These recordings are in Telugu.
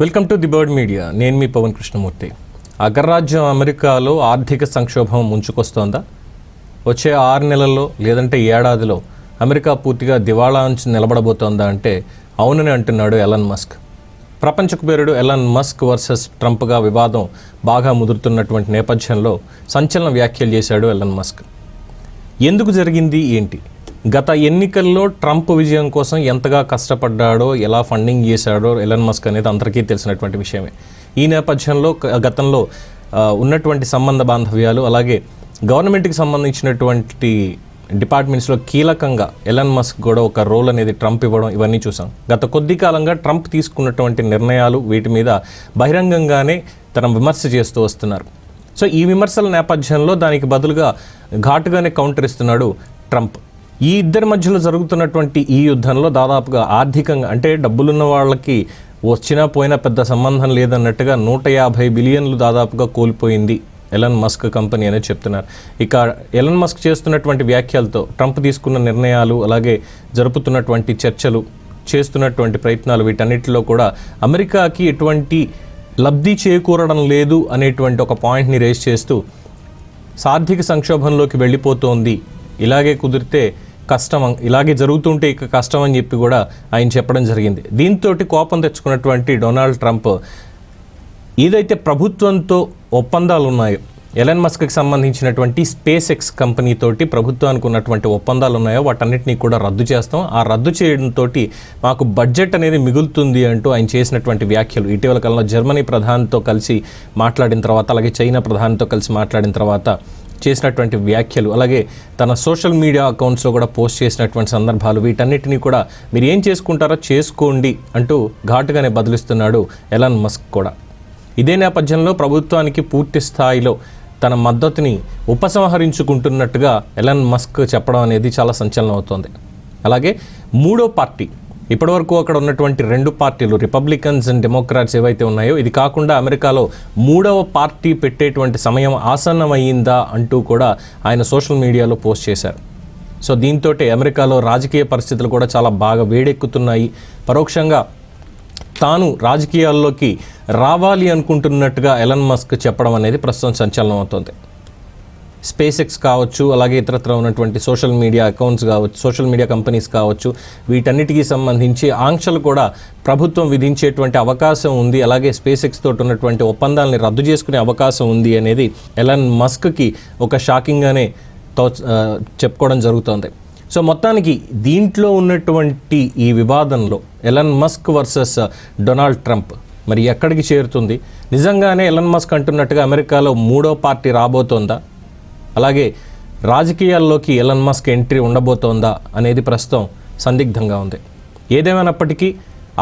Welcome to the bird media. నేను మీ పవన్ కృష్ణమూర్తి. అగ్రరాజ్యం అమెరికాలో ఆర్థిక సంక్షోభం ముంచుకొస్తోందా? వచ్చే ఆరు నెలల్లో లేదంటే ఏడాదిలో అమెరికా పూర్తిగా దివాళా నుంచి నిలబడబోతోందా అంటే అవునని అంటున్నాడు ఎలన్ మస్క్. ప్రపంచ కుబేరుడు ఎలన్ మస్క్ వర్సెస్ ట్రంప్గా వివాదం బాగా ముదురుతున్నటువంటి నేపథ్యంలో సంచలన వ్యాఖ్యలు చేశాడు ఎలన్ మస్క్. ఎందుకు జరిగింది ఏంటి? గత ఎన్నికల్లో ట్రంప్ విజయం కోసం ఎంతగా కష్టపడ్డాడో ఎలా ఫండింగ్ చేశాడో ఎలన్ మస్క్ అనేది అందరికీ తెలిసినటువంటి విషయమే. ఈ నేపథ్యంలో గతంలో ఉన్నటువంటి సంబంధ బాంధవ్యాలు అలాగే గవర్నమెంట్కి సంబంధించినటువంటి డిపార్ట్మెంట్స్లో కీలకంగా ఎలన్ మస్క్ కూడా ఒక రోల్ అనేది ట్రంప్ ఇవ్వడం ఇవన్నీ చూసాం గత కొద్ది కాలంగా ట్రంప్ తీసుకున్నటువంటి నిర్ణయాలు వీటి మీద బహిరంగంగానే తన విమర్శ చేస్తూ వస్తున్నారు. సో ఈ విమర్శల నేపథ్యంలో దానికి బదులుగా ఘాటుగానే కౌంటర్ ఇస్తున్నాడు ట్రంప్. ఈ ఇద్దరి మధ్యలో జరుగుతున్నటువంటి ఈ యుద్ధంలో దాదాపుగా ఆర్థికంగా అంటే డబ్బులున్న వాళ్ళకి వచ్చినా పోయినా పెద్ద సంబంధం లేదన్నట్టుగా నూట యాభై బిలియన్లు దాదాపుగా కోల్పోయింది ఎలన్ మస్క్ కంపెనీ అనేది చెప్తున్నారు. ఇక ఎలన్ మస్క్ చేస్తున్నటువంటి వ్యాఖ్యలతో ట్రంప్ తీసుకున్న నిర్ణయాలు అలాగే జరుపుతున్నటువంటి చర్చలు చేస్తున్నటువంటి ప్రయత్నాలు వీటన్నిటిలో కూడా అమెరికాకి ఎటువంటి లబ్ధి చేకూరడం లేదు అనేటువంటి ఒక పాయింట్ని రేస్ చేస్తూ సార్థిక సంక్షోభంలోకి వెళ్ళిపోతోంది. ఇలాగే కుదిరితే కష్టం ఇలాగే జరుగుతుంటే ఇక కష్టం అని చెప్పి కూడా ఆయన చెప్పడం జరిగింది. దీంతో కోపం తెచ్చుకున్నటువంటి డొనాల్డ్ ట్రంప్ ఏదైతే ప్రభుత్వంతో ఒప్పందాలు ఉన్నాయో ఎలన్ మస్క్కి సంబంధించినటువంటి స్పేస్ ఎక్స్ కంపెనీతోటి ప్రభుత్వానికి ఉన్నటువంటి ఒప్పందాలు ఉన్నాయో వాటన్నిటినీ కూడా రద్దు చేస్తాం. ఆ రద్దు చేయడంతో మాకు బడ్జెట్ అనేది మిగులుతుంది అంటూ ఆయన చేసినటువంటి వ్యాఖ్యలు. ఇటీవల కాలంలో జర్మనీ ప్రధానితో కలిసి మాట్లాడిన తర్వాత అలాగే చైనా ప్రధానితో కలిసి మాట్లాడిన తర్వాత చేసినటువంటి వ్యాఖ్యలు అలాగే తన సోషల్ మీడియా అకౌంట్స్లో కూడా పోస్ట్ చేసినటువంటి సందర్భాలు వీటన్నిటినీ కూడా మీరు ఏం చేసుకుంటారో చేసుకోండి అంటూ ఘాటుగానే బదులిస్తున్నాడు ఎలాన్ మస్క్ కూడా. ఇదే నేపథ్యంలో ప్రభుత్వానికి పూర్తి స్థాయిలో తన మద్దతుని ఉపసంహరించుకుంటున్నట్టుగా ఎలన్ మస్క్ చెప్పడం అనేది చాలా సంచలనం అవుతోంది. అలాగే మూడో పార్టీ ఇప్పటివరకు అక్కడ ఉన్నటువంటి రెండు పార్టీలు రిపబ్లికన్స్ అండ్ డెమోక్రాట్స్ ఏవైతే ఉన్నాయో ఇది కాకుండా అమెరికాలో మూడవ పార్టీ పెట్టేటువంటి సమయం ఆసన్నమయ్యిందా అంటూ కూడా ఆయన సోషల్ మీడియాలో పోస్ట్ చేశారు. సో దీంతో అమెరికాలో రాజకీయ పరిస్థితులు కూడా చాలా బాగా వేడెక్కుతున్నాయి. పరోక్షంగా తాను రాజకీయాల్లోకి రావాలి అనుకుంటున్నట్టుగా ఎలన్ మస్క్ చెప్పడం అనేది ప్రస్తుతం సంచలనం అవుతుంది స్పేస్ ఎక్స్ కావచ్చు అలాగే ఇతరత్ర ఉన్నటువంటి సోషల్ మీడియా అకౌంట్స్ కావచ్చు సోషల్ మీడియా కంపెనీస్ కావచ్చు వీటన్నిటికీ సంబంధించి ఆంక్షలు కూడా ప్రభుత్వం విధించేటువంటి అవకాశం ఉంది. అలాగే స్పేస్ ఎక్స్ తోటి ఉన్నటువంటి ఒప్పందాలని రద్దు చేసుకునే అవకాశం ఉంది అనేది ఎలన్ మస్క్కి ఒక షాకింగ్గానే తో చెప్పుకోవడం జరుగుతోంది. సో మొత్తానికి దీంట్లో ఉన్నటువంటి ఈ వివాదంలో Elon Musk versus Donald Trump మరి ఎక్కడికి చేరుతుంది? నిజంగానే ఎలన్ మస్క్ అంటున్నట్టుగా అమెరికాలో మూడో పార్టీ రాబోతోందా? అలాగే రాజకీయాల్లోకి ఎలన్ మస్క్ ఎంట్రీ ఉండబోతోందా అనేది ప్రస్తుతం సందిగ్ధంగా ఉంది. ఏదేమైనప్పటికీ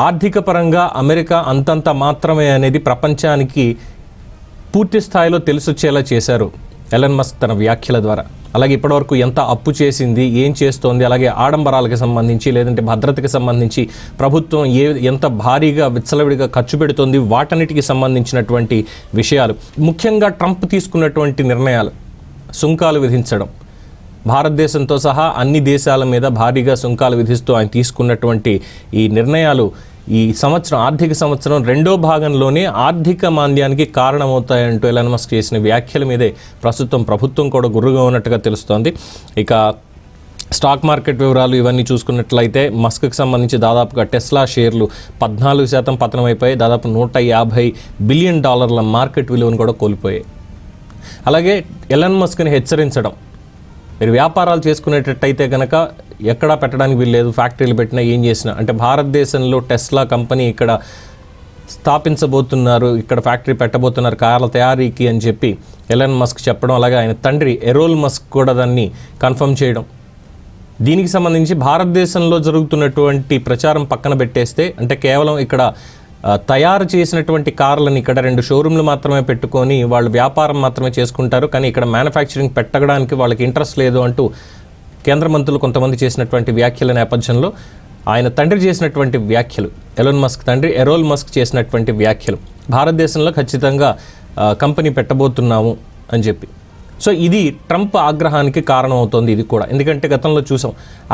ఆర్థిక పరంగా అమెరికా అంతంత మాత్రమే అనేది ప్రపంచానికి పూర్తి స్థాయిలో తెలిసొచ్చేలా చేశారు ఎలన్ మస్క్ తన వ్యాఖ్యల ద్వారా. అలాగే ఇప్పటివరకు ఎంత అప్పు చేసింది ఏం చేస్తోంది అలాగే ఆడంబరాలకు సంబంధించి లేదంటే భద్రతకి సంబంధించి ప్రభుత్వం ఏ ఎంత భారీగా విచ్చలవిడిగా ఖర్చు పెడుతోంది వాటన్నిటికి సంబంధించినటువంటి విషయాలు. ముఖ్యంగా ట్రంప్ తీసుకున్నటువంటి నిర్ణయాలు. సుంకాలు విధించడం. భారతదేశంతో సహా అన్ని దేశాల మీద భారీగా సుంకాలు విధిస్తూ ఆయన తీసుకున్నటువంటి ఈ నిర్ణయాలు ఈ సంవత్సరం ఆర్థిక సంవత్సరం రెండో భాగంలోనే ఆర్థిక మాంద్యానికి కారణమవుతాయంటూ ఎలాన్ మస్క్ చేసిన వ్యాఖ్యల మీదే ప్రస్తుతం ప్రభుత్వం కూడా గుర్రుగా ఉన్నట్టుగా తెలుస్తోంది. ఇక స్టాక్ మార్కెట్ వివరాలు ఇవన్నీ చూసుకున్నట్లయితే మస్క్కి సంబంధించి దాదాపుగా టెస్లా షేర్లు పద్నాలుగు శాతం పతనమైపోయి దాదాపు నూట యాభై బిలియన్ డాలర్ల మార్కెట్ విలువను కూడా కోల్పోయాయి. అలాగే ఎలన్ మస్క్ని హెచ్చరించడం. మీరు వ్యాపారాలు చేసుకునేటట్టయితే కనుక ఎక్కడా పెట్టడానికి వీల్లేదు ఫ్యాక్టరీలు పెట్టినా ఏం చేసినా. అంటే భారతదేశంలో టెస్లా కంపెనీ ఇక్కడ స్థాపించబోతున్నారు ఇక్కడ ఫ్యాక్టరీ పెట్టబోతున్నారు కార్ల తయారీకి అని చెప్పి ఎలన్ మస్క్ చెప్పడం అలాగే ఆయన తండ్రి ఎరోల్ మస్క్ కూడా దాన్ని కన్ఫర్మ్ చేయడం. దీనికి సంబంధించి భారతదేశంలో జరుగుతున్నటువంటి ప్రచారం పక్కన పెట్టేస్తే అంటే కేవలం ఇక్కడ తయారు చేసినటువంటి కార్లను ఇక్కడ రెండు షోరూమ్లు మాత్రమే పెట్టుకొని వాళ్ళు వ్యాపారం మాత్రమే చేసుకుంటారు. కానీ ఇక్కడ మ్యానుఫ్యాక్చరింగ్ పెట్టడానికి వాళ్ళకి ఇంట్రెస్ట్ లేదు అంటూ కేంద్ర మంత్రులు కొంతమంది చేసినటువంటి వ్యాఖ్యల నేపథ్యంలో ఆయన తండ్రి చేసినటువంటి వ్యాఖ్యలు ఎలోన్ మస్క్ తండ్రి ఎరోల్ మస్క్ చేసినటువంటి వ్యాఖ్యలు. భారతదేశంలో ఖచ్చితంగా కంపెనీ పెట్టబోతున్నాము అని చెప్పి. సో ఇది ట్రంప్ ఆగ్రహానికి కారణం ఇది కూడా. ఎందుకంటే గతంలో చూసాం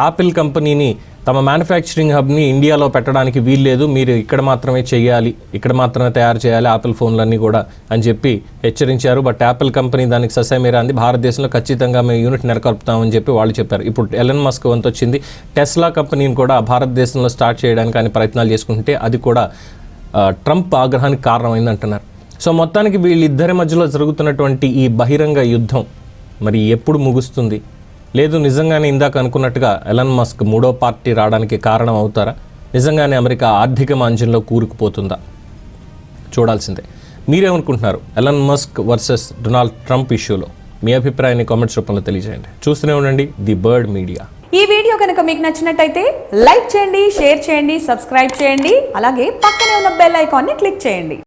ఆపిల్ కంపెనీని తమ మ్యానుఫ్యాక్చరింగ్ హబ్ని ఇండియాలో పెట్టడానికి వీల్లేదు మీరు ఇక్కడ మాత్రమే చేయాలి ఇక్కడ మాత్రమే తయారు చేయాలి ఆపిల్ ఫోన్లన్నీ కూడా అని చెప్పి హెచ్చరించారు. బట్ యాపిల్ కంపెనీ దానికి ససేమీరా అంది భారతదేశంలో ఖచ్చితంగా మేము యూనిట్ నెలకొల్పుతామని చెప్పి వాళ్ళు చెప్పారు. ఇప్పుడు ఎలన్ మస్క్ వంతు వచ్చింది టెస్లా కంపెనీని కూడా భారతదేశంలో స్టార్ట్ చేయడానికి ఆయన ప్రయత్నాలు చేసుకుంటే అది కూడా ట్రంప్ ఆగ్రహానికి కారణమైంది అంటున్నారు సో మొత్తానికి వీళ్ళిద్దరి మధ్యలో జరుగుతున్నటువంటి ఈ బహిరంగ యుద్ధం మరి ఎప్పుడు ముగుస్తుంది? లేదు నిజంగానే ఇందాక అనుకున్నట్టుగా ఎలన్ మస్క్ మూడో పార్టీ రావడానికి కారణం అవుతారా? నిజంగానే అమెరికా ఆర్థిక మాంజ్యంలో కూరుకుపోతుందా? చూడాల్సిందే. మీరేమనుకుంటున్నారు? Elon Musk versus Donald Trump ఇష్యూలో మీ అభిప్రాయాన్ని కామెంట్స్ రూపంలో తెలియజేయండి. చూస్తూనే ఉండండి ది బర్డ్ మీడియా. ఈ వీడియో కనుక మీకు నచ్చినట్టయితే లైక్ చేయండి షేర్ చేయండి సబ్స్క్రైబ్ చేయండి అలాగే పక్కనే ఉన్న బెల్ ఐకాన్ని క్లిక్ చేయండి.